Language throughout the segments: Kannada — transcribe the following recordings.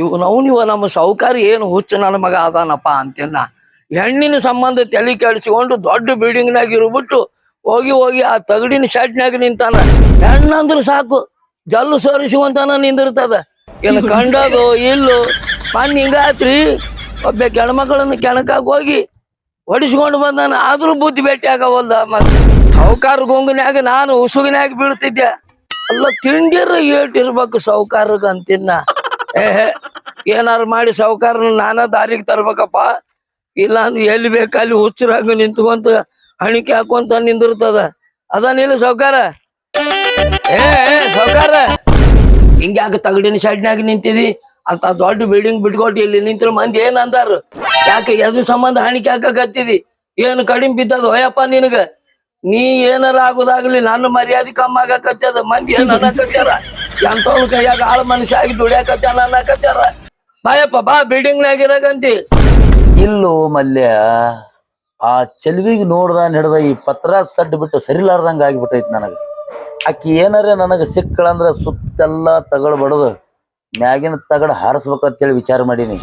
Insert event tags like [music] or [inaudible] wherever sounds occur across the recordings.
ಇವ್ ಇವ ನಮ್ಮ ಸಾಹುಕಾರ ಏನು ಹುಚ್ಚು ನನ್ನ ಮಗ ಅದಾನಪ್ಪ ಅಂತೇನ ಹೆಣ್ಣಿನ ಸಂಬಂಧ ತಲೆ ಕೆಡಿಸಿಕೊಂಡು ದೊಡ್ಡ ಬಿಲ್ಡಿಂಗ್ನಾಗ ಇರ್ಬಿಟ್ಟು ಹೋಗಿ ಹೋಗಿ ಆ ತಗಡಿನ ಶೆಡ್ನ್ಯಾಗ ನಿಂತಾನ. ಹೆಣ್ಣಂದ್ರ ಸಾಕು ಜಲ್ಲು ಸೋರಿಸುವಂತಾನ ನಿಂದಿರ್ತದ. ಏನು ಕಂಡದು ಇಲ್ಲು ಮನ್ ಹಿಂಗಾತ್ರಿ ಒಬ್ಬ ಹೆಣ್ಮಕ್ಳನ್ನ ಕೆಣಕಾಗ ಹೋಗಿ ಹೊಡಿಸ್ಕೊಂಡು ಬಂದಾನ. ಆದ್ರೂ ಬುದ್ಧಿ ಭೇಟಿ ಆಗವಲ್ದ ಮತ್ತೆ ಸೌಕಾರ ಗೊಂಗನ್ಯಾಗ ನಾನು ಉಸುಗಿನ್ಯಾಗ ಬೀಳ್ತಿದ್ದೆ. ಅಲ್ಲ ತಿಂಡಿರ ಏಟ್ ಇರ್ಬೇಕು ಸಾಹುಕಾರಗ ಅಂತಿನ್ನ ಏಹೆ ಏನಾರು ಮಾಡಿ ಸಾವುಕಾರ ನಾನ ದಾರಿಗೆ ತರ್ಬೇಕಪ್ಪ. ಇಲ್ಲ ಅಂದ್ರೆ ಎಲ್ಲಿ ಬೇಕು ಅಲ್ಲಿ ಹುಚ್ಚರಾಗಿ ನಿಂತ್ಕೊಂತ ಹಣಿಕೆ ಹಾಕೊಂತ ನಿಂದಿರ್ತದ. ಅದಾನಿಲ್ಲ ಸಾಹುಕಾರ ಏ ಸಾಹುಕಾರ ಹಿಂಗ್ಯಾಕ ತಗಡಿನ ಶೆಡ್ನ್ಯಾಗ ನಿಂತಿದಿ? ಅಂತ ದೊಡ್ಡ ಬಿಲ್ಡಿಂಗ್ ಬಿಟ್ಕೊಟ್ಟು ಇಲ್ಲಿ ನಿಂತಿರೋ ಮಂದಿ ಏನ್ ಅಂದಾರ? ಯಾಕೆ ಎದು ಸಂಬಂಧ ಹಣಿಕೆ ಹಾಕಕತ್ತಿದಿ? ಏನು ಕಡಿಮೆ ಬಿದ್ದದ ಹೋಯಪ್ಪ ನಿನಗ? ನೀ ಏನಾರ ಆಗೋದಾಗ್ಲಿ ನನ್ನ ಮರ್ಯಾದೆ ಕಮ್ಮಿ ಆಗಾಕತ್ಯದ ಮಂದಿ ಏನ್ ಅನ್ನಕತ್ಯಾರ ಎಂತವ್ನ ಕೈಯಾಗ ಆಳ ಮನುಷ್ಯ ಆಗಿ ದುಡಿಯಾಕತ್ಯಾನ ಅನ್ನಕತ್ಯಾರ? ಬಾಯಪ್ಪ ಬಾ ಬಿಲ್ಡಿಂಗ್ ಇರಾಗಂತಿ. ಇಲ್ಲೋ ಮಲ್ಯ ಆ ಚೆಲ್ವಿಗ್ ನೋಡ್ದ ನಡೆದ ಈ ಪತ್ರ ಸಡ್ ಬಿಟ್ಟು ಸರಿಲಾರ್ದಂಗ ಆಗಿಬಿಟ್ಟೈತಿ ನನಗೆ. ಆಕಿ ಏನಾರ ನನಗೆ ಸಿಕ್ಕಳಂದ್ರ ಸುತ್ತೆಲ್ಲ ತಗಡ್ ಬಡದು ಮ್ಯಾಗಿನ ತಗಡ ಹಾರಿಸ್ಬೇಕಂತೇಳಿ ವಿಚಾರ ಮಾಡೀನಿ.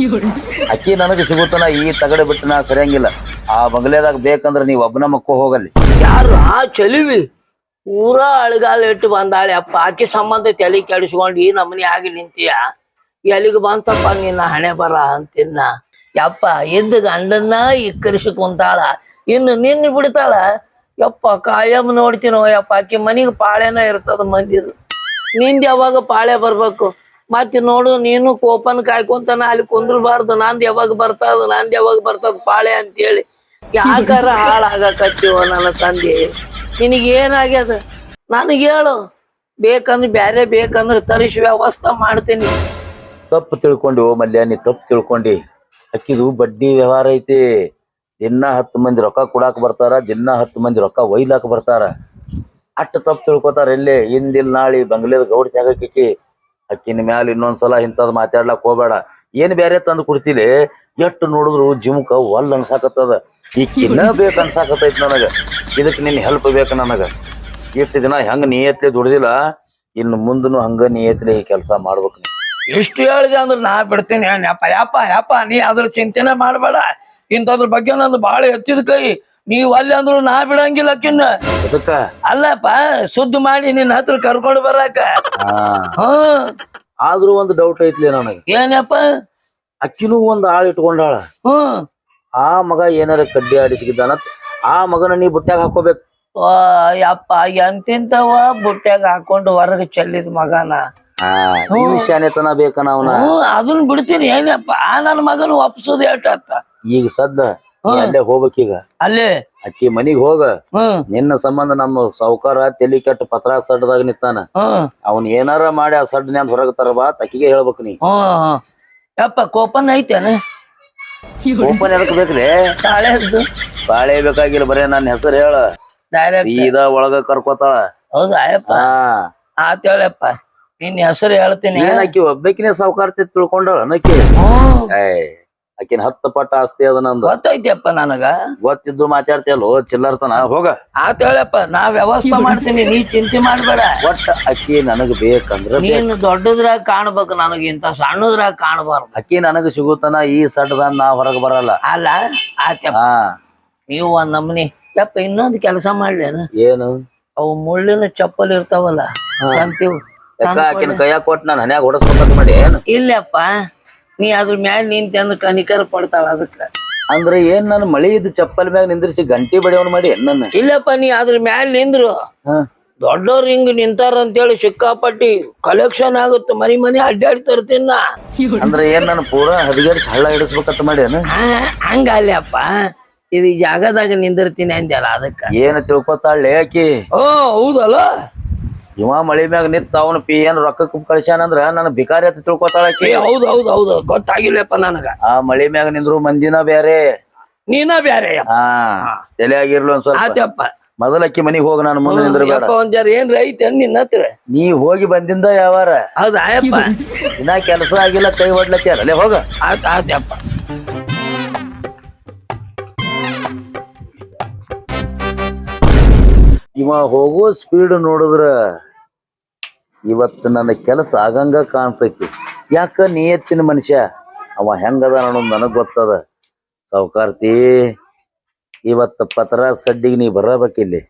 ಅಕ್ಕಿ ನನಗೆ ಸಿಗುತ್ತನ ಈ ತಗಡ ಬಿಟ್ಟು ನಾ ಸರಿಯಂಗಿಲ್ಲ. ಆ ಬಂಗ್ಲೆದಾಗ ಬೇಕಂದ್ರೆ ನೀವು ಒಬ್ಬನ ಮಕ್ಕ ಹೋಗಲ್ಲಿ. ಯಾರು ಆ ಚಲಿವಿ? ಪೂರಾ ಅಳಗಾಲ ಇಟ್ಟು ಬಂದಾಳೆ, ಅಪ್ಪ. ಆಕಿ ಸಂಬಂಧ ತಲೆ ಕೆಡಿಸ್ಕೊಂಡು, ಈ ನಮನಿ ಆಗಿ ನಿಂತೀಯ? ಎಲ್ಲಿಗೆ ಬಂತಪ್ಪ ನಿನ್ನ ಹಣೆ ಬರ? ಅಂತಿನ್ನ ಯಪ್ಪ, ಎದ್ದ ಗಂಡನ್ನ ಇಕ್ಕರಿಸಿ ಕುಂತಾಳ. ಇನ್ನು ನಿನ್ನ ಬಿಡ್ತಾಳ? ಯಪ್ಪ, ಕಾಯಂ ನೋಡ್ತೀನೋ, ಯಪ್ಪ. ಆಕಿ ಮನಿಗೆ ಪಾಳೆನ ಇರ್ತದ ಮಂದಿದು. ನಿಂದ ಯಾವಾಗ ಪಾಳೆ ಬರ್ಬೇಕು? ಮತ್ತೆ ನೋಡು, ನೀನು ಕೋಪನ್ ಕಾಯ್ಕೊಂತಾನ ಅಲ್ಲಿ ಕುಂದ್ರಬಾರ್ದು. ನಂದ್ ಯಾವಾಗ ಬರ್ತದ, ನಂದ್ ಯಾವಾಗ ಬರ್ತದ ಪಾಳೆ ಅಂತೇಳಿ. ಯಾಕಾರ ಹಾಳಾಗಕತ್ತೀವ ನನ್ನ ತಂದೆ? ನಿನಗೆ ಏನಾಗ್ಯದ ನನಗೆ ಹೇಳು. ಬೇಕಂದ್ರೆ ಬ್ಯಾರೆ ಬೇಕಂದ್ರೆ ತರಿಸಿ ವ್ಯವಸ್ಥೆ ಮಾಡ್ತೀನಿ. ತಪ್ಪು ತಿಳ್ಕೊಂಡಿ ಓ ಮಲ್ಯ, ನೀ ತಪ್ಪು ತಿಳ್ಕೊಂಡಿ. ಅಕ್ಕಿದು ಬಡ್ಡಿ ವ್ಯವಹಾರ ಐತಿ. ದಿನ ಹತ್ತು ಮಂದಿ ರೊಕ್ಕ ಕೊಡಾಕ ಬರ್ತಾರ, ದಿನ ಹತ್ತು ಮಂದಿ ರೊಕ್ಕ ಒಯ್ಲಾಕ ಬರ್ತಾರ. ಅಟ್ಟ ತಪ್ಪು ತಿಳ್ಕೊತಾರ ಎಲ್ಲೇ ಹಿಂದಿಲ್ ನಾಳಿ ಬಂಗ್ಲೇದ ಗೌಡ ಜಾಗಕ್ಕೆ ಅಕ್ಕಿನ ಮ್ಯಾಲ ಇನ್ನೊಂದ್ಸಲ ಇಂಥದ್ ಮಾತಾಡ್ಲಾಕ್ ಹೋಗ್ಬೇಡ. ಏನ್ ಬ್ಯಾರೆ ತಂದು ಕೊಡ್ತಿಲಿ? ಎಷ್ಟು ನೋಡಿದ್ರು ಜಿಮ್ಕ ಒಲ್ ಅನ್ಸಾಕತ್ತದ. ಈಕಿನ್ನ ಬೇಕು ಅನ್ಸಾಕತೈತಿ ನನಗ. ಇದಕ್ ನಿನ್ ಹೆಲ್ಪ್ ಬೇಕು ನನಗ. ಇಷ್ಟು ದಿನ ಹೆಂಗ ನಿಯತ್ಲೆ ದುಡ್ದಿಲ್ಲ ಇನ್ನು ಮುಂದನು ಹಂಗ ನಿಯತ್ಲೆ ಕೆಲಸ ಮಾಡ್ಬೇಕು ನೀ. ಇಷ್ಟು ಹೇಳಿದೆ ಅಂದ್ರೆ ನಾ ಬಿಡ್ತೀನಿ. ಯಪ್ಪ ಯಪ್ಪ ಯಪ್ಪ ನೀ ಅದ್ರ ಚಿಂತೆನೆ ಮಾಡಬೇಡ. ಇಂಥದ್ರ ಬಗ್ಗೆ ನಂದು ಬಾಳ ಎತ್ತಿದ ಕೈ. ನೀವ್ ಅಲ್ಲಿ ಅಂದ್ರು ನಾ ಬಿಡಂಗಿಲ್ಲ ಕಿನ್ನ ಅದಕ್ಕ ಅಲ್ಲಪ್ಪ ಸುದ್ದಿ ಮಾಡಿ ನಿನ್ನ ಹತ್ರ ಕರ್ಕೊಂಡು ಬರಾಕ. ಹಾ. ಹ್ಮ್ ಆದ್ರೂ ಒಂದು ಡೌಟ್ ಐತ್ಲಿ ನನಗ. ಏನಪ್ಪ? ಅಕ್ಕಿನೂ ಒಂದ್ ಆಳ್ ಇಟ್ಕೊಂಡಾಳ. ಹ್ಮ್. ಆ ಮಗ ಏನಾರ ಕಡ್ಡಿ ಆಡಿಸಿಗಿದ್ದಾನ ಆ ಮಗನ ನೀ ಬುಟ್ಟ್ಯಾಗ ಹಾಕೋಬೇಕು. ಅಪ್ಪ ಯಪ್ಪ ಎಂತಿಂತವ ಬುಟ್ಟ್ಯಾಗ ಹಾಕೊಂಡು ಹೊರಗೆ ಚೆಲ್ಲಿದ ಮಗನ? ಆ ಶಾನೆತನ ಬೇಕನ ಅವನ? ಅದನ್ನ ಬಿಡ್ತೀನಿ ಏನಪ್ಪ? ನನ್ನ ಮಗನ ಒಪ್ಸೋದು ಏಟತ್ತ ಈಗ ಸದ್ದ ಅಲ್ಲೇ ಹೋಗ್ಬೇಕೀಗ ಅಲ್ಲೇ? ಅಕ್ಕಿ ಮನಿಗ್ ಹೋಗ. ನಿನ್ನ ಸಂಬಂಧ ನಮ್ಮ ಸಾವುಕಾರ ತಲಿ ಕೆಟ್ಟ ಪತ್ರ ಸಡ್ದಾಗ ನಿತ್ತಾನ ಅವನ್ ಏನಾರ ಮಾಡಿ ಆ ಸಡ್ನೆ ಅಂತ ಹೊರಗೆ ತರಬಾ ತಕ್ಕಿಗೆ ಹೇಳ್ಬೇಕು ನೀ. ಯಪ್ಪ ಕೋಪನ್ ಐತೇನ? ಓಪನ್ ಎದಕ್ ಬೇಕ್ರಿ? ತಾಳೆದ್ದು ಬಾಳೆ ಬೇಕಾಗಿಲ್ಲ ಬರೇ ನನ್ನ ಹೆಸರು ಹೇಳ. ಡೈರೆಕ್ಟ್ ಸೀದಾ ಒಳಗ ಕರ್ಕೋತಾಳ. ಹೌದಾ ಯಪ್ಪ ಹಾ. ಆತ್ ಹೇಳಪ್ಪ. ನಿನ್ ಹೆಸರು ಹೇಳ್ತೀನಿ. ಏನ್ ಆಕಿ ಒಬ್ಬಕಿನೇ ಸಾವುಕಾರ್ತಿ ತಿಳ್ಕೊಂಡಳ ನಕ್ಕಿ ಏ ಆಕಿನ ಹತ್ತು ಪಟ್ಟ ಆಸ್ತಿ ಅದ ನಂದು. ಗೊತ್ತೈತಿಯಪ್ಪ ನನಗ. ಗೊತ್ತಿದ್ದು ಮಾತಾಡ್ತಿಯಲ್ಲೋ ಚಿಲ್ಲರ್ತನ? ಹೋಗ. ಆತ ಹೇಳಪ್ಪ ನಾ ವ್ಯವಸ್ಥೆ ಮಾಡ್ತೀನಿ ನೀ ಚಿಂತೆ ಮಾಡ್ಬೇಡ. ಒಟ್ಟ ಅಕ್ಕಿ ನನಗ್ ಬೇಕಂದ್ರ ಬೇಕ್. ನೀನ್ ದೊಡ್ಡದ್ರಾಗ ಕಾಣ್ಬೇಕು ನನಗೆ ಇಂತ ಸಣ್ಣದ್ರಾಗ ಕಾಣಬಾರ್ದು. ಅಕ್ಕಿ ನನಗ್ ಸಿಗುತ್ತನ ಈ ಸಡ್ದ ನಾ ಹೊರಗ್ ಬರಲ್ಲ. ಅಲ್ಲ ಹಾ. ನೀವು ಒಂದ್ ನಮ್ನಿ. ಯಪ್ಪ ಇನ್ನೊಂದ್ ಕೆಲಸ ಮಾಡ್ಲೇನ? ಏನು? ಅವು ಮುಳ್ಳಿನ ಚಪ್ಪಲ್ ಇರ್ತಾವಲ್ಲ ಅಂತೀವ್ ಆಕಿನ ಕೈಯಾಗ ಕೊಟ್ಟು ನಾನು ಹನ್ಯಾಗ ಹೊಡಸ್ಕೊಂಡ್ ಮಾಡಿ ಇಲ್ಲಪ್ಪ. ನೀ ಅದ್ರ ಮ್ಯಾಲ ನಿಂತೆ ಅಂದ್ರ ಕನಿಕರ ಪಡ್ತಾಳ ಅದಕ್ಕ. ಅಂದ್ರೆ ಏನ್ ನಾನು ಮಳಿ ಇದ್ದು ಚಪ್ಪಲ್ ಮ್ಯಾಗ ನಿಂದ್ರಿಸಿ ಗಂಟಿ ಬಡಿಯವನ್ ಮಾಡಿ ಏನ್ ನನ್ನ? ಇಲ್ಲಪ್ಪ ನೀ ಅದ್ರ ಮ್ಯಾಲ ನಿಂದ್ರು. ಹಾ. ದೊಡ್ಡವ್ರು ಹಿಂಗ್ ನಿಂತಾರ ಅಂತೇಳಿ ಸಿಕ್ಕಾಪಟ್ಟಿ ಕಲೆಕ್ಷನ್ ಆಗುತ್ತೆ. ಮನಿ ಮನಿ ಅಡ್ಡಾಡಿ ತರ್ತೀನ ಅಂದ್ರೆ ಏನ್ ನಾನು ಪೂರ ಹದಿಗೆಡ್ಸಿ ಹಳ್ಳ ಹಿಡಿಸ್ಬೇಕಂತ ಮಾಡಿ ಹಂಗಲ್ಲಪ್ಪ ಹಂಗ ಅಲ್ಲಪ್ಪ ಇದು ಈ ಜಾಗದಾಗ ನಿಂದಿರ್ತೀನಿ ಅಂದ್ಯಲ್ಲ ಅದಕ್ಕ. ಏನ್ ತಿಳ್ಕೊತಾಳೆ ಆಕಿ? ಓ ಹೌದಲ್ಲ? ಇವ ಮಳಿ ಮ್ಯಾಗ ನಿಂತ ಅವನ ಪಿ ಏನ್ ರೊಕ್ಕ ಕಳ್ಸ್ಯಾನಂದ್ರ ನನ್ನ ಬಿಕಾರಿ ಅಂತ ತಿಳ್ಕೊತಾಳ ಆಕಿ. ಏ ಹೌದು ಹೌದು ಹೌದು. ಗೊತ್ತಾಗಿಲ್ಲಪ್ಪ ನನಗ. ಆ ಮಳಿ ಮ್ಯಾಗ ನಿಂದ್ರು ಮಂದಿನ ಬೇರೆ ನೀನ ಬ್ಯಾರೆ ಹಾ ತಲೆ ಆಗಿರ್ಲ ಒಂದ್ ಸ್ವಲ್ಪ. ಆತಪ್ಪ ಮೊದಲ ಅಕ್ಕಿ ಮನಿಗ್ ಹೋಗ ನಾನು ಮುಂದೆ ನಿಂದ್ರ ಬೇಡ ಯಪ್ಪ ಒಂದ್ ಜರ ಏನ್ ರೈತ ನಿನ್ನ ಹತ್ರ. ನೀ ಹೋಗಿ ಬಂದಿಂದ ಯಾವಾರ. ಹೌದಾ ಯಪ್ಪ. ಇನ್ನ ಕೆಲಸ ಆಗಿಲ್ಲ ಕೈ ಹೊಡ್ಲತ್ಯಾರ. ಅಲ್ಲೇ ಹೋಗ. ಆತ ಆತಪ್ಪ ಇವ ಹೋಗೋ ಸ್ಪೀಡ್ ನೋಡಿದ್ರ ಇವತ್ತು ನನ್ನ ಕೆಲಸ ಆಗಂಗ ಕಾಣ್ತೈತಿ. ಯಾಕ ನಿಯತ್ತಿನ ಮನುಷ್ಯ? ಅವ ಹೆಂಗದ ಅನ್ನೋದು ನನಗ್ ಗೊತ್ತದ. ಸಾವುಕಾರ್ತಿ ಇವತ್ತು ಪತ್ರ ಸಡ್ಡಿಗೆ ನೀ ಬರಬೇಕಿಲ್ಲಿ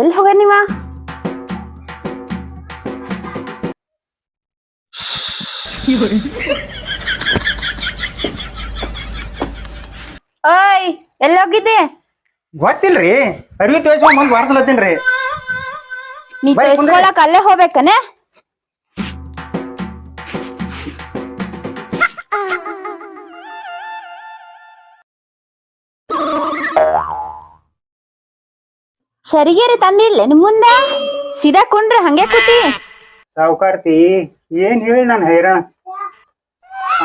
ಎಲ್ಲಿ ಹೋಗ ನೀವ? ಓಯ್ ಎಲ್ಲಿ ಹೋಗಿದ್ದೆ? ಗೊತ್ತಿಲ್ರಿ ಅರಿವಿ ತೋರಿಸ್ಕೊಂಡ್ ವಾರಸಲತ್ತೀನ್ರಿ ನೀ ಬರ್ರಿ ಕುಂದ್ರಿ. ತೋರ್ಸ್ಕೊಳಕ್ ಅಲ್ಲೇ ಹೋಗ್ಬೇಕನೆ? ಸರಿಗೇರಿ ತಂದಿಡ್ಲೆ ನಿಮ್ ಮುಂದೆ? ಸೀದಾ ಕುಂಡ್ರ ಹಂಗೆ ಕೂತಿ. ಸಾವುಕಾರ್ತಿ ಏನ್ ಹೇಳಿ ನಾನು ಹೈರಾಣ?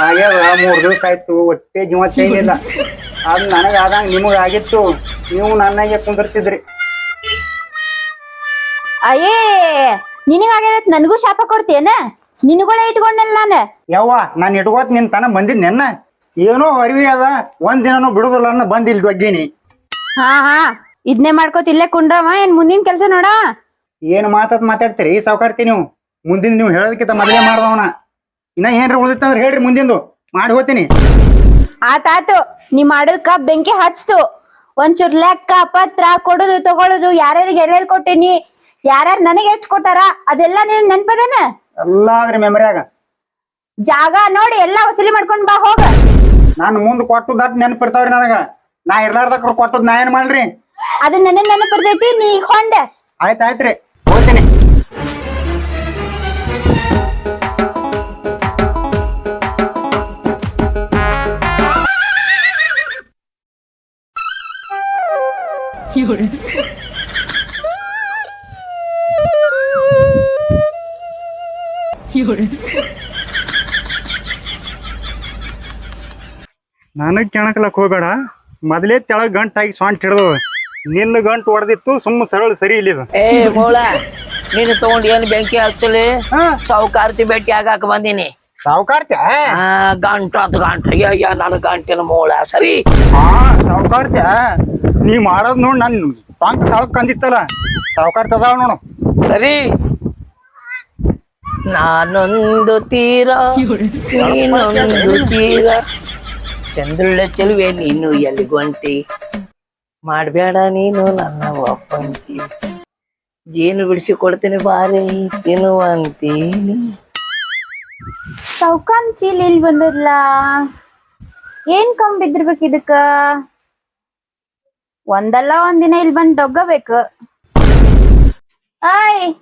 ಆಗ್ಯಾವ ಮೂರ್ ದಿವಸ ಆಯ್ತು ಒಟ್ಟೆ ಜೀವ ಚೈನಿಲ್ಲ. ಅದು ನನಗ ಆದಂಗ ನಿಮಗ ಆಗಿತ್ತು. ನೀವು ನನ್ನಾಗೆ ಕುಂದಿರ್ತಿದ್ರಿ. ಅಯ್ಯೇ ನಿನಗಾಗ್ಯದತ್ ನನಗೂ ಶಾಪ ಕೊಡ್ತೀಯನ? ನಿನಗಳೇ ಇಟ್ಕೊಂಡಲ್ಲ ನಾನು. ಯವ್ವ ನಾನ್ ಇಟ್ಕೋತ್ ನಿನ್ ತನ ಬಂದಿದ್ ನೆನ್ನ. ಏನೋ ಅರಿವಿ ಅದ ಒಂದ್ ದಿನನೂ ಬಿಡುದಿಲ್ಲ ಅನ್ನೋ ಬಂದ್ ಇಲ್ಲಿ ಹಾ ಹಾ ಇದ್ನೇ ಮಾಡ್ಕೋತ ಇಲ್ಲೇ ಕುಂಡ್ರವ ಏನ್ ಮುಂದಿನ ಕೆಲ್ಸ ನೋಡ. ಏನ್ ಮಾತಾತ್ ಮಾತಾಡ್ತೀರಿ ಸಾವ್ಕಾರ್ತಿ ನೀವು. ಮುಂದಿನ ನೀವು ಹೇಳೋದಕ್ಕಿಂತ ಮೊದಲೇ ಮಾಡ್ದವನ. ಇನ್ನ ಏನ್ರ ಉಳಿದಿತ್ತಂದ್ರೆ ಹೇಳ್ರಿ ಮುಂದಿಂದು. ಮಾಡಿ ಹೋಗ್ತೀನಿ. ಆತಾತು ನೀ ಮಾಡೋದಕ್ಕ ಬೆಂಕಿ ಹಚ್ತು. ಒಂಚೂರ್ ಲೆಕ್ಕ ಪತ್ರ ಕೊಡುದು ತಗೊಳುದು ಯಾರ್ಯಾರಿಗೆ ಎಲ್ಲೆಲ್ ಕೊಟ್ಟಿನಿ ಯಾರ್ಯಾರು ನನಗೆ ಎಷ್ಟು ಕೊಟ್ಟಾರ ಅದೆಲ್ಲ ನೀನ್ ನೆನ್ಪದೇನ? ಎಲ್ಲಾದ್ರಿ ಮೆಮರಿಯಾಗ ಜಾಗ ನೋಡಿ ಎಲ್ಲಾ ವಸೂಲಿ ಮಾಡ್ಕೊಂಡ್ ಬಾ ಹೋಗ. ನಾನು ಮುಂದ್ ಕೊಟ್ಟು ದಟ್ ನೆನಪಿರ್ತಾವ್ರಿ ನನಗ. ನಾ ಇರ್ಲಾರ್ದ ಕೊಟ್ಟದ್ ನಾ ಏನ್ ಮಾಡ್ರಿ ಅದು ನೆನಪಿರ್ತೈತಿ ನೀ ಹೊಂಡ ಹೊಂಡೆ. ಆಯ್ತ್ ಆಯ್ತ್ರಿ. ಹೋಗ್ತೀನಿ. ನನಗ್ ಕೆಣಕಲಕ್ ಹೋಗ್ಬೇಡ. ಮೊದಲೇ ತೆಳಗ್ ಗಂಟಾಗಿ ಸೊಂಟ ಹಿಡ್ದು ನಿನ್ನ ಗಂಟು ಹೊಡೆದಿತ್ತು ಸುಮ್ಮ ಸರಳ ಸರಿ ಇಲ್ಲಿದು. ಏ ಮೋಳ ನೀನು ತಗೊಂಡ್ ಏನ್ ಬೆಂಕಿ ಹಚ್ಚಲಿ? ಹಾ. ಸಾವುಕಾರ್ತಿ ಭೇಟಿ ಆಗಾಕ ಬಂದೀನಿ. ಸಾವುಕಾರ್ತಿ ಆ ಗಂಟ ಅದ್ ಗಂಟ. ಅಯ್ಯ ನನ್ನ ಗಂಟಿನ ಮೋಳ ಸರಿ. ಹಾ ಸಾವುಕಾರ್ತಿ ನೀ ಮಾಡೋದ್ ನೋಡಿ ನನ್ ಟಂಕ್ ಸಾವ್ಕ ಕಂದಿತ್ತಲ್ಲ ಸಾವುಕಾರ ತದಾವ ನೋಡು. ಸರಿ. ನಾನೊಂದು ತೀರ ನೀನೊಂದು ತೀರ. ಚಂದ್ರುಳ್ಳ ಚೆಲುವೆ ನೀನು ಎಲ್ಗೊಂಟಿ. ಮಾಡ್ಬೇಡ ನೀನು ನನ್ನ ಒಪ್ಪಂತಿ ಜೇನು ಬಿಡಿಸಿ ಕೊಡ್ತೀನಿ ಬಾರಿ ತಿನ್ನುವಂತೀನಿ ಸೌಕಾನ್ ಚೀಲ ಇಲ್ಲಿ ಬಂದದ್ಲ ಏನ್ ಕಮ್ ಬಿದ್ದಿರ್ಬೇಕು ಇದಕ್ಕ? ಒಂದಲ್ಲ ಒಂದಿನ ಇಲ್ಲಿ ಬಂದ್ ಡೊಗ್ಗಬೇಕು ಆಯ್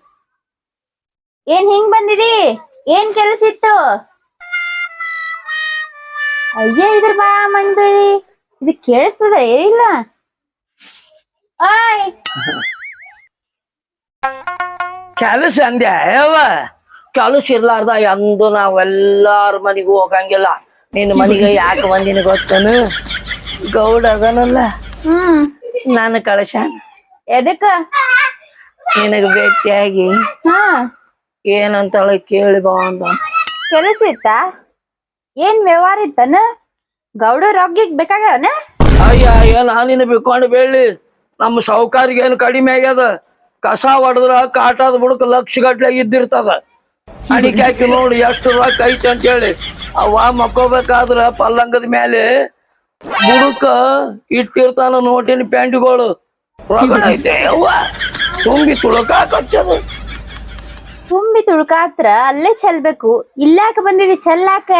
ಏನ್ ಹಿಂಗ್ ಬಂದಿದಿ? ಏನ್ ಕೆಲಸ ಇತ್ತು? ಅಯ್ಯ ಇದ್ರ ಬಾ ಮಂಡಳಿ. ಇದು ಕೇಳಿಸ್ತದ ಏನಿಲ್ಲ. ಆಯ್. ಕೆಲಸ ಅಂದ್ಯ? ಯಾವ ಕೆಲಸ ಇರ್ಲಾರ್ದ ಎಂದು ನಾವೆಲ್ಲಾರ ಮನೆಗೂ ಹೋಗಂಗಿಲ್ಲ. ನಿನ್ನ ಮನೆಗೆ ಯಾಕೆ ಬಂದಿನ ಗೊತ್ತನು? ಗೌಡ ಅದನಲ್ಲ. ಹ್ಮ್. ನಾನು ಕಳಶಾನ. ಎದಕ್ಕ? ನಿನಗ ಭೇಟಿಯಾಗಿ ಹಾ. ಏನಂತಾಳೆ ಕೇಳಿ ಬಾ ಅಂತ ಕೆಲಸ ಇತ್ತ? ಏನ್ ವ್ಯವಹಾರ ಇತ್ತನ? ಗೌಡ ರೊಗ್ಗಿಗ್ ಬೇಕಾಗವನ ಅಯ್ಯ ಅಯ್ಯ ನಾನಿನ ಬಿಕ್ಕೊಂಡು ಬೇಳಿ ನಮ್ಮ ಸಾವುಕಾರಿಗೆ ಏನು ಕಡಿಮೆ ಆಗ್ಯದ? ಕಸ ಹೊಡೆದ್ರ ಕಾಟದ ಬುಡಕ್ ಲಕ್ಷ ಗಟ್ಲೆ ಇದ್ದಿರ್ತದ. ಅಡಿಕೆ ಹಾಕಿ ನೋಡಿ ಎಷ್ಟು ರೊಕ್ಕ ಐತಿ ಅಂತೇಳಿ. ಅವ ಮಕ್ಕೋಬೇಕಾದ್ರ ಪಲ್ಲಂಗದ ಮೇಲೆ ಬುಡಕ ಇಟ್ಟಿರ್ತಾನ ನೋಟಿನ ಪ್ಯಾಂಟ್ಗಳು. ರೊಕ್ಕ ಐತೆ ಅವ್ವ. ತುಂಬಿ ತುಳುಕಾಕತ್ತದ ತುಂಬಿ ತುಳ್ಕಾತ್ರ ಅಲ್ಲೇ ಚೆಲ್ಬೇಕು ಇಲ್ಲಾಕ ಬಂದಿದಿ ಚೆಲ್ಲಾಕ?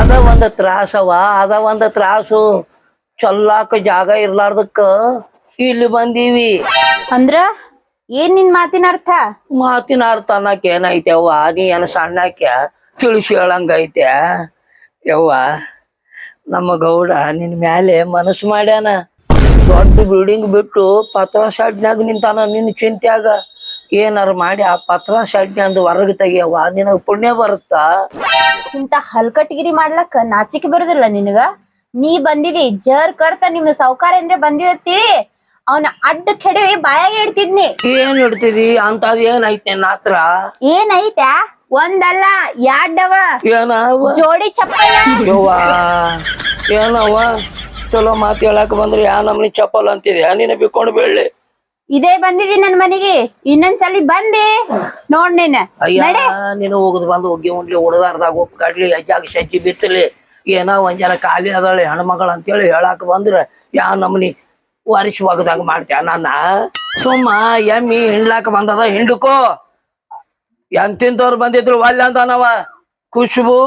ಅದ ಒಂದ ತ್ರಾಸವ ಅದ ಒಂದ ತ್ರಾಸು. ಚಲ್ಲಾಕ ಜಾಗ ಇರ್ಲಾರ್ದಕ್ಕ ಇಲ್ಲಿ ಬಂದೀವಿ. ಅಂದ್ರ ಏನ್ ನಿನ್ ಮಾತಿನ ಅರ್ಥ? ಮಾತಿನ ಅರ್ಥ ಅನ್ನಕ್ ಏನೈತೆ ಅವ್ವ? ನೀ ಏನ ಸಣ್ಣಕ್ಯ? ತಿಳಿಸಿ ಹೇಳಂಗೈತೆ. ಯವ್ವ. ನಮ್ಮ ಗೌಡ ನಿನ್ ಮ್ಯಾಲೆ ಮನಸ್ಸು ಮಾಡ್ಯಾನ. ದೊಡ್ಡ ಬಿಲ್ಡಿಂಗ್ ಬಿಟ್ಟು ಪತ್ರ ಶೆಡ್ನ್ಯಾಗ ನಿಂತಾನ ನಿನ್ ಚಿಂತ್ಯಾಗ. ಏನಾರ ಮಾಡಿ ಆ ಪತ್ರ ಶೆಡ್ನ್ಯಾಂದು ಹೊರಗೆ ತೆಗಿಯವ ನಿನಗ ಪುಣ್ಯ ಬರುತ್ತಾ? ಇಂತ ಹಲ್ಕಟ್ಗಿರಿ ಮಾಡ್ಲಕ್ಕ ನಾಚಿಕೆ ಬರುದಿಲ್ಲ ನಿನಗ? ನೀ ಬಂದಿದಿ ಜರ್ ಕರ್ತ ನಿಮ್ ಸೌಕಾರ ಅಂದ್ರೆ ಬಂದಿದ ತಿಳಿ ಅವನ ಅಡ್ಡ ಕೆಡವಿ ಬಾಯಾಗ ಇಡ್ತಿದ್ನಿ. ಏನ್ ಇಡ್ತಿದಿ? ಅಂತ ಏನೈತೆ ನಾತ್ರ ಹತ್ರ? ಏನೈತ ಒಂದಲ್ಲ ಎರಡವ. ಏನವ? ಜೋಡಿ ಚಪ್ಪಲ ಯವ್ವ ಏನವ್ವ ಚಲೋ ಮಾತು ಹೇಳಕ್ ಬಂದ್ರೆ ಯಾ ನಮ್ನಿ ಚಪ್ಪಲ್ ಅಂತಿದ್ಯಾ? ನೀನ ಬಿಕ್ಕೊಂಡು ಬೀಳ್ಲಿ. ಇದೇ ಬಂದಿದಿ ನನ್ ಮನೆಗೆ. ಇನ್ನೊಂದ್ಸಲಿ ಬಂದಿ. ನೋಡ್ ನೀನ್. ಅಯ್ಯ ನಡೆ. ನೀನು ಹೋಗುದು ಬಂದು ಹೋಗಿ ಉಂಡ್ಲಿ ಉಡದಾರ್ದಾಗ ಉಪ್ಪು ಕಡ್ಲಿ ಅಜ್ಜಾಗ ಸಜ್ಜಿ ಬಿತ್ತಲಿ ಏನೋ ಒಂದ್ ಜನ ಖಾಲಿ ಅದಳಿ ಹೆಣ್ಮಗಳು ಅಂತೇಳಿ ಹೇಳಾಕ ಬಂದ್ರ ಯಾ ನಮ್ನಿ ವಾರಿಸುವಾಗದಾಗ ಮಾಡ್ತ್ಯಾ ನನ್ನ ಸುಮ್ಮ ಎಮ್ಮಿ ಹಿಂಡ್ಲಾಕ ಬಂದದ ಹಿಂಡ್ಕೋ. ಎಂತಿಂತವ್ರು ಬಂದಿದ್ರು ವಲ್ಲ ಅಂತ ನಾವ ಖುಷ್ಬು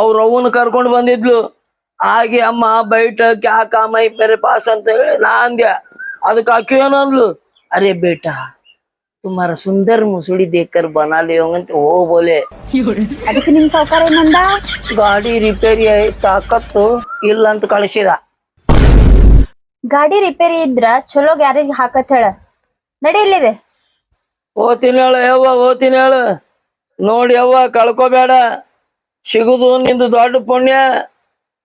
ಅವ್ರ ಅವನ್ ಕರ್ಕೊಂಡು ಬಂದಿದ್ಲು. ಆಗಿ ಅಮ್ಮ ಬೈಟ್ ಕ್ಯಾಕ ಮೈ ಮೇರೆ ಪಾಸ್ ಅಂತ ಹೇಳಿ ನಾ ಅಂದ್ಯ ಅದಕ್ಕೆ ಅಕ್ಕಿ ಏನಂದ್ಲು? ಅರೆ ಬೇಟಾ ತುಮಾರ ಸುಂದರ್ ಮುಸುಡಿ ದೇಕರ್ ಬನಾಲಿಯೋಂಗಂತ ಓ ಬೋಲೆ. ಅದಕ್ಕೆ ನಿಮ್ ಸಾವುಕಾರ ಏನಂದ ಗಾಡಿ ರಿಪೇರಿ ತಾಕತ್ತು ಇಲ್ಲ ಅಂತ ಕಳಿಸಿದ. ಗಾಡಿ ರಿಪೇರಿ ಇದ್ರ ಚಲೋ ಗ್ಯಾರೇಜ್ ಹಾಕತ್ ಹೇಳ. ನಡಿ ಇಲ್ಲಿದೆ. ಓತಿನ ಹೇಳು ಯವ್ವ ಓತಿನ ಹೇಳು. ನೋಡಿ ಅವ್ವ, ಕಳ್ಕೊಬೇಡ. ಸಿಗುದು ನಿಂದು ದೊಡ್ಡ ಪುಣ್ಯ.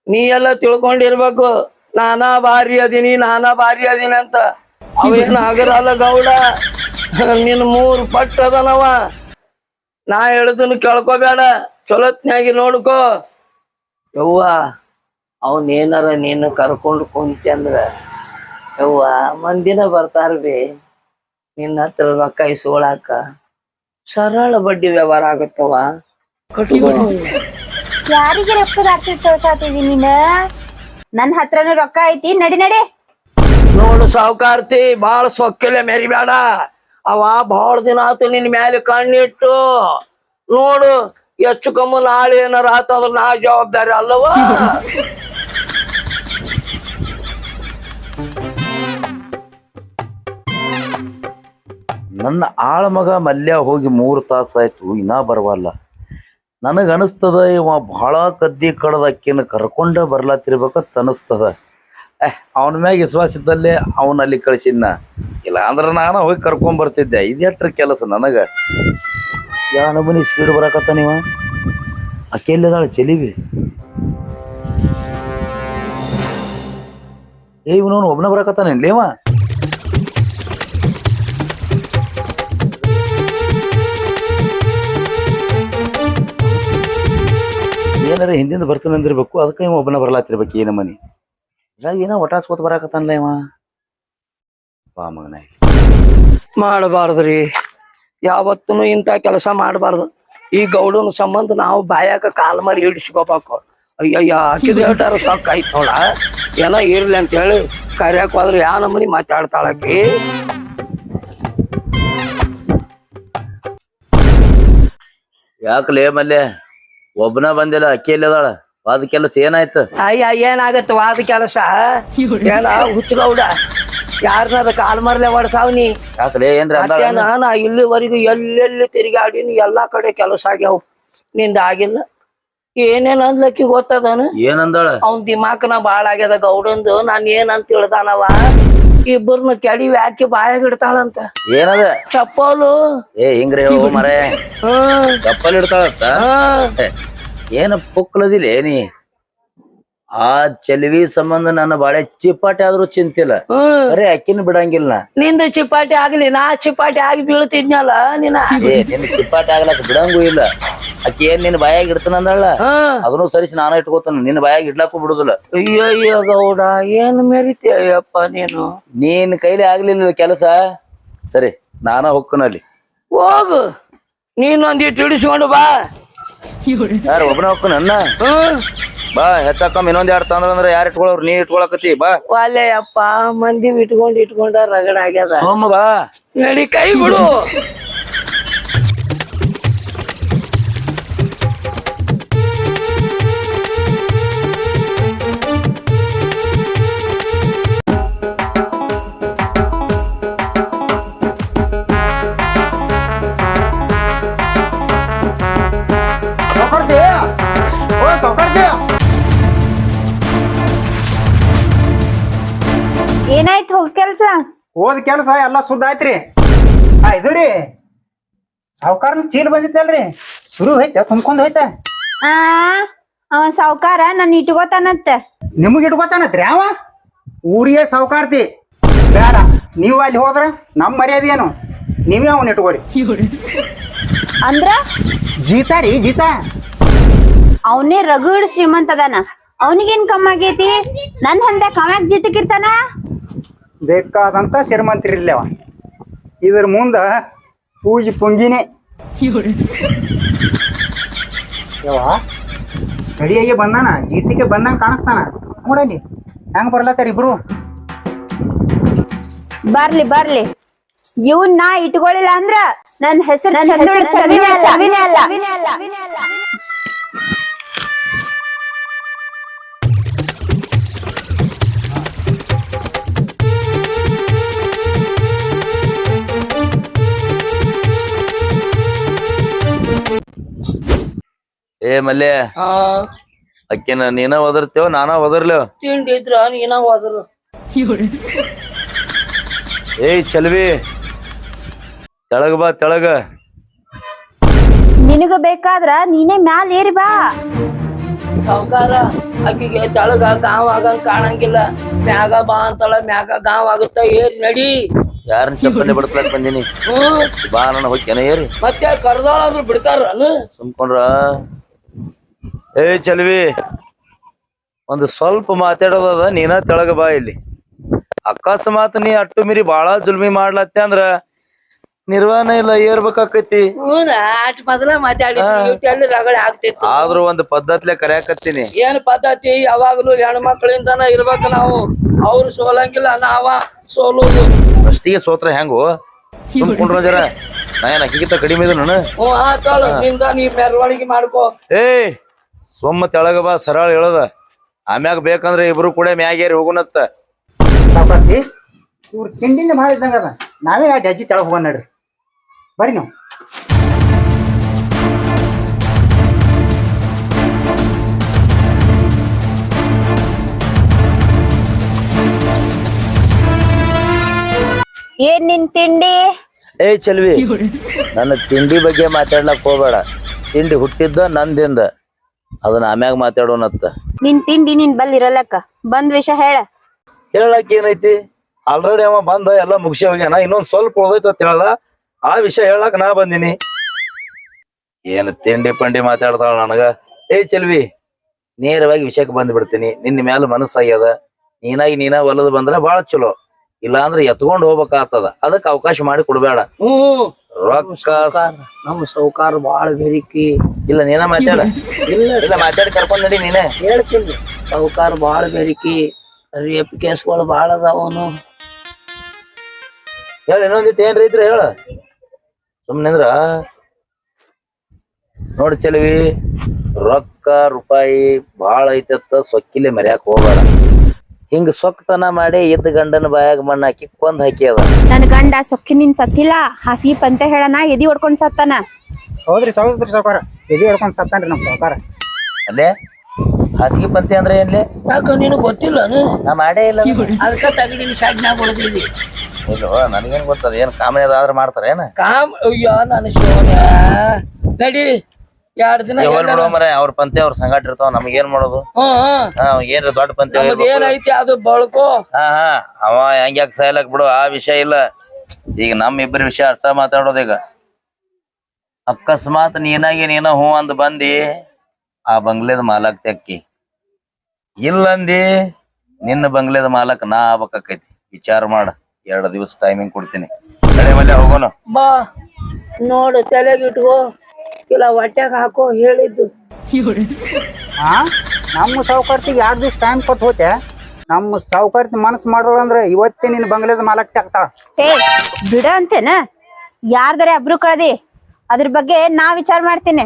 ನೀ ಎಲ್ಲ ತಿಳ್ಕೊಂಡಿರ್ಬೇಕು. ನಾನಾ ಬಾರಿ ಅದೀನಿ, ನಾನಾ ಬಾರಿ ಅದೀನಿ ಅಂತ. ಅವೇನು ಹಗರಲ್ಲ ಗೌಡ? ನಿನ್ ಮೂರ್ ಪಟ್ ಅದನವ. ನಾ ಹೇಳುದನ್ನು ಕೇಳ್ಕೊಬೇಡ. ಚೊಲತ್ನ್ಯಾಗಿ ನೋಡ್ಕೋ. ಯವ್ವ, ಅವನ್ ಏನಾರ ನೀನು ಕರ್ಕೊಂಡು ಕುಂತಿ ಅಂದ್ರ, ಯವ್ವ, ಮಂದಿನ ಬರ್ತಾರ್ಬಿ ನಿನ್ನ ಹತ್ರ ರೊಕ್ಕ ಸರಳ ಬಡ್ಡಿ ವ್ಯವಹಾರ ಆಗತ್ತವ ಕಟ್ಕೋ ಯಾರಿಗೆ ರೊಕ್ಕದ ಆಸೆ ತೋರ್ಸಾತಿದಿ ನೀನ್? ನನ್ ಹತ್ರನು ರೊಕ್ಕ ಐತಿ ನಡಿ ನಡಿ. ನೋಡು ಸಾವುಕಾರ್ತಿ ಬಾಳ ಸೊಕ್ಕಲೆ ಮೆರಿಬೇಡ ಅವ ಬಹಳ ದಿನ ಆತು ನಿನ್ ಮ್ಯಾಲೆ ಕಣ್ಣಿಟ್ಟು. ನೋಡು ಹೆಚ್ಚು ಕಮ್ಮು ನಾಳೆ ಏನಾರ ಆತಂದ್ರ ನಾ ಜವಾಬ್ದಾರಿ ಅಲ್ಲವ ನನ್ನ ಆಳ ಮಗ ಮಲ್ಯ ಹೋಗಿ ಮೂರು ತಾಸು ಆಯ್ತು, ಇನ್ನೂ ಬರವಲ್ಲ. ನನಗೆ ಅನಿಸ್ತದ ಇವ ಭಾಳ ಕದ್ದಿ ಕಡದ ಅಕ್ಕಿನ ಕರ್ಕೊಂಡ ಬರ್ಲಾತಿರ್ಬೇಕಂತ ಅನಿಸ್ತದ. ಏಹ್ ಅವನ ಮ್ಯಾಗ ವಿಶ್ವಾಸ ಅವನಲ್ಲಿ ಅವನ ಅಲ್ಲಿ ಕಳಿಸಿದ್ನ. ಇಲ್ಲ ಅಂದ್ರೆ ನಾನು ಹೋಗಿ ಕರ್ಕೊಂಡ್ ಬರ್ತಿದ್ದೆ. ಇದೆಟ್ರ ಕೆಲಸ ನನಗೆ. ಯಾವ ನಮೂನಿ ಸ್ಪೀಡ್ ಬರಾಕತ್ತ ನೀವ ಅಕ್ಕಿ ಎಲ್ಲಿದಾಳೆ ಚೆಲಿವಿ. ಏ, ಇವನು ಒಬ್ಬನ ಬರಾಕತ್ತಾನೇನ್ಲಿ ಏನಾರ ಹಿಂದಿಂದ ಬರ್ತಾನೆ ಅಂದಿರ್ಬೇಕು ಅದಕ್ಕೆ ಇವ ಒಬ್ಬನ ಬರ್ಲಾತಿರ್ಬೇಕು ಏನ ಮನಿ. ಇದ್ರಾಗ ಏನೋ ಒಟಾಸ್ಕೋತ ಬರಾಕತ್ತಾನಲ್ಲ ಇವ? ಬಾ ಮಗನ. ಮಾಡಬಾರ್ದ್ರಿ. ಯಾವತ್ತೂ ಇಂಥ ಕೆಲಸ ಮಾಡಬಾರ್ದು. ಈ ಗೌಡನ ಸಂಬಂಧ ನಾವು ಬಾಯಾಕ ಕಾಲ್ ಮಾರಿ ಹಿಡಿಸ್ಕೋಬೇಕು. ಅಯ್ಯಯ್ಯ ಹಾಕಿದ ಹೇಳ್ತಾರ ಸಾಕ್ ಆಯ್ತು ನೋಡ. ಏನೋ ಇರ್ಲಿ ಅಂತ ಹೇಳಿ ಕರ್ಯಾಕ್ ಹೋದ್ರೆ ಯಾ ನಮ್ಮನಿ ಮಾತಾಡ್ತಾಳಕಿ ಯಾಕಲೇ ಮಲ್ಯ ಒಬ್ಬನ ಬಂದಿಲ್ಲ ಅಕ್ಕಿ ಎಲ್ಲಿದಾಳ ವಾದ ಕೆಲಸ ಏನಾಯ್ತು? ಅಯ್ಯ ಏನಾಗತ್ತ ವಾದ ಕೆಲಸ? ಏನ ಹುಚ್ಚಗೌಡ ಯಾರನ್ನಾರ ಕಾಲ್ ಮರ್ಲೆ ಹೊಡ್ಸಾವ್ನಿ ಯಾಕಲೇ ಏನ್ರ ನಾ ಇಲ್ಲಿವರೆಗೂ ಎಲ್ಲೆಲ್ಲಿ ತಿರುಗಾಡಿನಿ ಎಲ್ಲಾ ಕಡೆ ಕೆಲಸ ಆಗ್ಯಾವ. ನಿಂದ ಆಗಿಲ್ಲ ಏನೇನ್ ಅಂದ್ಲಕ್ಕಿ ಗೊತ್ತದ ಏನಂದಾಳ? ಅವ್ನ್ ದಿಮಾಕನ ಬಾಳ ಆಗ್ಯದ ಗೌಡಂದು. ನಾನ್ ಏನಂತ ಹೇಳ್ದಾನವ ಇಬ್ಬರನ್ನ ಕೆಡಿವಿ ಹಾಕಿ ಬಾಯಾಗ ಇಡ್ತಾಳಂತ. ಏನದ? ಚಪ್ಪಲು. ಏ ಹಿಂಗ್ರಿ ಹೇಳು ಮರೆ. ಚಪ್ಪಲ್ ಇಡ್ತಾಳಂತ? ಏನ ಪುಕ್ಲದಿಲ್ಲ ನೀ? ಆ ಚೆಲುವಿ ಸಂಬಂಧ ನನ್ನ ಬಾಳೆ ಚಿಪ್ಪಾಟಿ ಆದ್ರೂ ಚಿಂತಿಲ್ಲ. ಅರೆ ಅಕ್ಕಿನ ಬಿಡಂಗಿಲ್ಲ. ನಿಂದ ಚಿಪಾಟಿ ಆಗ್ಲಿ ನಾ ಚಿಪಾಟಿ ಆಗಿ ಬೀಳ್ತಿದ್ನಲ್ಲ ನಿನ್ನ ನಿನ್ನ ನಿನ್ ಚಿಪ್ಪಾಟಿ ಆಗ್ಲಕ್ ಬಿಡಂಗೂ ಇಲ್ಲ. ಅಕ್ಕಿ ಏನ್ ನಿನ್ ಬಾಯಾಗ ಇಡ್ತಾನ ಅಂದಳ? ಅದನ್ನು ಸರಿಸಿ ನಾನು ಇಟ್ಕೋತಾನ. ನಿನ್ ಬಾಯಾಗ ಇಡ್ಲಾಕು ಬಿಡುದಿಲ್ಲ. ಅಯ್ಯೋ ಗೌಡ ಏನ್ ಮೆರಿತೀಯಪ್ಪ ನೀನು? ನೀನ್ ಕೈಲಿ ಆಗ್ಲಿಲ್ಲ ಕೆಲಸ? ಸರಿ ನಾನ ಹೊಕ್ಕನಲ್ಲಿ ಹೋಗು. ನೀನೊಂದಿಟ್ಟು ಹಿಡಿಸ್ಕೊಂಡು ಬಾ. ಯಾರು ಒಬ್ಬನ ಹೊಕ್ಕನ ನನ್ನ ಹ್ಮ್ ಬಾ ಹೆಚ್ಚಾಕಮ್ಮ ಇನ್ನೊಂದ್ ಎರಡು ತಂದ್ರ ಅಂದ್ರ ಯಾರು ಇಟ್ಕೊಳ್ಳೋರು ನೀ ಇಟ್ಕೊಳಕತಿ ಬಾ. ಅಪ್ಪ ಮಂದಿ ಇಟ್ಕೊಂಡ್ ಇಟ್ಕೊಂಡ ರಗಡ ಆಗ್ಯದ. ಸೋಮ ಬಾ. ನಡಿ ಕೈ ಬಿಡು. ಏನಾಯ್ತು ಹೋಗ್ ಕೆಲ್ಸ? ಹೋದ್ ಕೆಲಸ ಎಲ್ಲಾ ಸುದ್ದ ಆಯ್ತ್ರಿ. ಆ ಇದು ರೀ ಸಾವ್ಕಾರನ ಚೀಲ ಬಂದಿತ್ತಲ್ರಿ. ಶುರು ಹೋಯ್ತ ತುಂಬ್ಕೊಂಡ್ ಹೋಯ್ತ? ಆ ಅವ ಸಾವ್ಕಾರ ನನ್ ಇಟ್ಕೋತಾನಂತ. ನಿಮಗ್ ಇಟ್ಕೋತಾನತ್ರಿ ಅವ? ಊರಿಗೆ ಸಾವುಕಾರ್ತಿ. ಬೇಡ ನೀವು ಅಲ್ಲಿ ಹೋದ್ರ ನಮ್ ಮರ್ಯಾದೆ ಏನು? ನೀವೇ ಅವನ್ ಇಟ್ಕೋರಿ. ಅಂದ್ರ? ಜೀತಾ ರೀ ಜೀತಾ. ಅವನೇ ರಗಡ್ ಶ್ರೀಮಂತ ಅದಾನ. ಅವನಿಗೇನ್ ಕಮ್ಮ ಆಗೈತಿ? ನನ್ ಹಂದೆ ಕಮ್ಯಾಕ್ ಜೀತಕ್ಕಿರ್ತಾನ ಬೇಕಾದಂತ ಶ್ರೀಮಂತರಿಲ್ಲವ ಇದ್ರ ಮುಂದ ಪೂಜಿ ಪುಂಗಿನೇ. ಯವ್ವ ರೆಡಿಯಾಗಿ ಬಂದಾನ ಜೀತಿಗೆ ಬಂದಂಗ ಕಾಣಿಸ್ತಾನ. ನೋಡಲಿ ಹೆಂಗ ಬರ್ಲತ್ತಾರ ಇಬ್ರು? ಬರ್ಲಿ ಬರ್ಲಿ. ಇವನ್ ನಾ ಇಟ್ಕೊಳ್ಳಿಲ್ಲ ಅಂದ್ರ ನನ್ನ ಹೆಸರು ಚವಿನೇ ಅಲ್ಲ. ಚವಿನೇ ಅಲ್ಲ. ಏ ಮಲ್ಲೆ ಆ. ಅಕ್ಕಿನ ನೀನ ಒದರ್ತೇವ ನಾನ ಒದರ್ಲೇವ ತಿಂಡಿ ಇದ್ರ ನೀನ ಹೋದ್ರು ಏಯ್ ಚಲ್ವಿ ತೆಳಗ ಬಾ ತೆಳಗ. ನಿನಗ ಬೇಕಾದ್ರ ನೀನೇ ಮ್ಯಾಲ ಏರಿ ಬಾ. ಸಾವ್ಕಾರ ಅಕ್ಕಿಗೆ ತೆಳಗ ಗಾಂವ್ ಆಗಂಗ್ ಕಾಣಂಗಿಲ್ಲ. ಮ್ಯಾಗ ಬಾ ಅಂತಳ ಮ್ಯಾಗ ಗಾಂವ್ ಆಗುತ್ತ ಏರಿ ನಡಿ? ಯಾರನ್ನ ಚಪ್ಪಲಿ ಬಡಿಸ್ಲಾಕ್ ಬಂದಿನಿ? ಬಾ ನನ್ನ ಹೋಗ್ಯಾನ ಏರಿ. ಮತ್ತೆ ಕರ್ದಾಳಾದ್ರು ಬಿಡ್ತಾರ ಸುಮ್ಕೊಂಡ್ರ. ಏ ಚಲ್ವಿ ಒಂದು ಸ್ವಲ್ಪ ಮಾತಾಡೋದದ ನೀನ ತೆಳಗ ಬಾ ಇಲ್ಲಿ. ಅಕಸ್ಮಾತ್ ನೀ ಅಟ್ಟು ಮೀರಿ ಬಾಳ ಜುಲ್ಮಿ ಮಾಡ್ಲತ್ತೆ ಅಂದ್ರ ನಿರ್ವಹಣೆ ಇಲ್ಲ ಏರ್ಬೇಕಾಕತಿ. ಹ್ಞೂ ಅಟ್ ಮೊದಲ ಮಾತಾಡಿ ರಗಳೆ ಆಗ್ತಿತ್ತು. ಆದ್ರೂ ಒಂದ್ ಪದ್ಧತ್ಲೆ ಕರೆಯಾಕತ್ತೀನಿ. ಏನ್ ಪದ್ಧತಿ? ಯಾವಾಗ್ಲೂ ಹೆಣ್ಮಕ್ಳಿಂದನ ಇರ್ಬೇಕು ನಾವು. ಅವ್ರು ಸೋಲಂಗಿಲ್ಲ ನಾವ ಸೋಲೋದು. ಅಷ್ಟಿಗೆ ಸೋತ್ರ ಹೆಂಗು? ಸುಮ್ಕೊಂಡ್ರ ಜರ ನಾ ಏನ್ ಅಕ್ಕಿಗಿಂತ ಕಡಿಮೆ ಇದು ನಾನು? ಹ್ಞೂ ಆತಾಳು ನಿಂದ ನೀ ಮೆರವಣಿಗೆ ಮಾಡ್ಕೋ. ಏಯ್ ಸೊಮ್ಮ ತೆಳಗ ಬಾ ಸರಳ ಹೇಳದ. ಆಮ್ಯಾಗ ಬೇಕಂದ್ರೆ ಇಬ್ರು ಕೂಡ ಮ್ಯಾಗೇರಿ ಹೋಗುನತ್ತ. ಸಾಕಾತಿ ಇವ್ರ ತಿಂಡಿನ ಮಾಡಿ ಇದ್ದಂಗ ಅದ ನಾವೇ ಆ ಡಜ್ಜಿ ತೆಳಗ್ ಹೋಗೋಣ ನಡ್ರಿ. ಬರ್ರಿ ನಾವು ಏನ್ ನಿನ್ ತಿಂಡಿ? ಏ ಚಲ್ವಿ [laughs] ನನ್ನ ತಿಂಡಿ ಬಗ್ಗೆ ಮಾತಾಡ್ಲಕ್ ಹೋಗ್ಬೇಡ. ತಿಂಡಿ ಹುಟ್ಟಿದ್ದ ನಂದಿಂದ. ಅದನ್ನ ಆಮ್ಯಾಗ ಮಾತಾಡೋಣತ್ತ. ನಿನ್ ತಿಂಡಿ ನಿನ್ ಬಲ್ ಇರಲಕ್ಕ ಬಂದ್ ವಿಷ ಹೇಳ. ಹೇಳಕ್ ಏನೈತಿ? ಆಲ್ರೆಡಿ ಅವ ಬಂದ ಎಲ್ಲ ಮುಗಿಸಿ ಹೋಗ್ಯಾನ. ಇನ್ನೊಂದ್ ಸ್ವಲ್ಪ ಉಳ್ದೈತ ಅಂತ ಹೇಳ್ದ ಆ ವಿಷಯ ಹೇಳಕ್ ನಾ ಬಂದಿನಿ. ಏನ್ ತಿಂಡಿ ಪಂಡಿ ಮಾತಾಡ್ತಾಳ ನನಗ? ಏ ಚೆಲ್ವಿ ನೇರವಾಗಿ ವಿಷಯಕ್ಕೆ ಬಂದ್ಬಿಡ್ತೀನಿ. ನಿನ್ನ ಮ್ಯಾಲ ಮನಸ್ಸಾಗ್ಯದ ನೀನಾಗಿ ನೀನ ಒಲದ್ ಬಂದ್ರ ಬಹಳ ಚಲೋ. ಇಲ್ಲ ಅಂದ್ರೆ ಎತ್ಕೊಂಡ್ ಹೋಗ್ಬೇಕಾಗ್ತದ. ಅದಕ್ಕೆ ಅವಕಾಶ ಮಾಡಿ ಕೊಡ್ಬೇಡ. ನಮ್ ರೊಕ್ಕ ಸೌಕಾರ ಬಾಳ ಬೆರಿಕಿ. ಇಲ್ಲ ನೀನ ಮಾತಾಡ. ಇಲ್ಲ ಮಾತಾಡಿ ಕರ್ಕೊಂಡ್ ನಡಿ ನೀನೆ. ಹೇಳ್ತೀನಿ. ಸೌಕಾರ ಬಾಳ ಬೆರಿಕಿ. ರೇಪ್ ಕೇಸ್ಗಳು ಬಾಳ ಅದಾವನು. ಹೇಳ ಇನ್ನೊಂದಿಟ್ಟು ಏನ್ರಿ ಇದ್ರೆ ಹೇಳ. ಸುಮ್ನಿಂದ್ರ ನೋಡಿ ಚಲವಿ ರೊಕ್ಕ ರೂಪಾಯಿ ಬಾಳ ಐತತ್ತ ಸೊಕ್ಕಿಲೆ ಮರ್ಯಾಕ್ ಹೋಗಬೇಡ. ಹಿಂಗ ಸೊಕ್ಕತನ ಮಾಡಿ ಇದ್ದ ಗಂಡನ ಬಾಯಾಗ ಮಣ್ಣ ಹಾಕಿ ಕೊಂದ್ ಹಾಕಿ ಅದ. ನನ್ ಗಂಡ ಸೊಕ್ಕಿ ನಿನ್ ಸತ್ತಿಲ್ಲ ಹಾಸಿಗೆ ಪಂತ ಹೇಳನ ಎದಿ ಹೊಡ್ಕೊಂಡ್ ಸತ್ತಾನ. ಹೌದ್ರಿ ಸೌದ್ರಿ ಸಾವ್ಕಾರ. ಎದಿ ಹೊಡ್ಕೊಂಡ್ ಸತ್ತಾನ್ರಿ ನಮ್ ಸೌಕಾರ ಅಲ್ಲೇ? ಹಾಸಿಗೆ ಪಂತೆ ಅಂದ್ರೆ ಏನ್ಲೆ? ಯಾಕ ನೀನು ಗೊತ್ತಿಲ್ಲ ನಾ ಮಾಡೇ ಇಲ್ಲ ಅದಕ್ಕ ತಗಡಿನ ಶಾಡ್ನ್ಯಾಗ ಹೊಡೆದಿದ್ದಿ. ಇಲ್ಲೋ ನನಗೇನ್ ಗೊತ್ತದ ಏನ್ ಕಾಮನೆ ಆದ್ರ ಮಾಡ್ತಾರ ಏನ? ಕಾಮ್ ಅಯ್ಯೋ ನಾನು ಶಿವನ. ನಡಿ ಎರಡ್ ದಿನ ಬಿಡೋ ಮರ ಅವ್ರ ಪಂತೆ ಅವ್ರ ಸಂಗಾಟ ಇರ್ತಾವ ನಮಗೇನ್ ಮಾಡೋದು? ಹ್ಮ್ ಹ್ಮ್. ಹಾ ಏನ್ರ ದೊಡ್ಡ ಪಂತೆ. ಏನೈತಿ ಅದು ಬಳ್ಕೋ. ಹಾ ಹಾ. ಅವ ಹೆಂಗ್ಯಾಕ್ ಸಾಯ್ಲಕ್ ಬಿಡು ಆ ವಿಷಯ ಇಲ್ಲ. ಈಗ ನಮ್ ಇಬ್ಬರ ವಿಷಯ ಅಷ್ಟ ಮಾತಾಡೋದು ಈಗ. ಅಕಸ್ಮಾತ್ ನೀನಾಗಿ ನೀನ ಹೂ ಅಂದ್ ಬಂದಿ ಆ ಬಂಗ್ಲೆದ ಮಾಲಕ್ ತೆಕ್ಕಿ ಇಲ್ಲಂದಿ ನಿನ್ನ ಬಂಗ್ಲೆದ ಮಾಲಕ್ ನಾ ಆಗ್ಬೇಕಾಕೈತಿ. ವಿಚಾರ ಮಾಡ. ಎರಡು ದಿವಸ ಟೈಮಿಂಗ್ ಕೊಡ್ತೀನಿ. ಕಡೆ ಮಲ್ಲೆ ಹೋಗೋಣ ಬಾ. ನೋಡು ತಲೆಗಿಟ್ಕೋ ಇಲ್ಲ ಹೊಟ್ಯಾಗ ಹಾಕೋ ಹೇಳಿದ್ದು. ಹಾ ನಮ್ಮ ಸಾವುಕಾರ್ತಿಗೆ ಎರಡು ದಿವಸ ಟೈಮ್ ಕೊಟ್ಟು ಹೋತೆ ನಮ್ಮ ಸಾವುಕಾರ್ತಿ ಮನಸ್ಸು ಮಾಡೋಳು ಅಂದ್ರೆ ಇವತ್ತೇ ನಿನ್ನ ಬಂಗ್ಲೆದ ಮಾಲಕ್ ತೆಗ್ತಾಳ. ಏ ಬಿಡ ಅಂತೇನ? ಯಾರ್ದಾರೆ ಅಬ್ರು ಕಳದಿ? ಅದ್ರ ಬಗ್ಗೆ ನಾ ವಿಚಾರ ಮಾಡ್ತೇನೆ.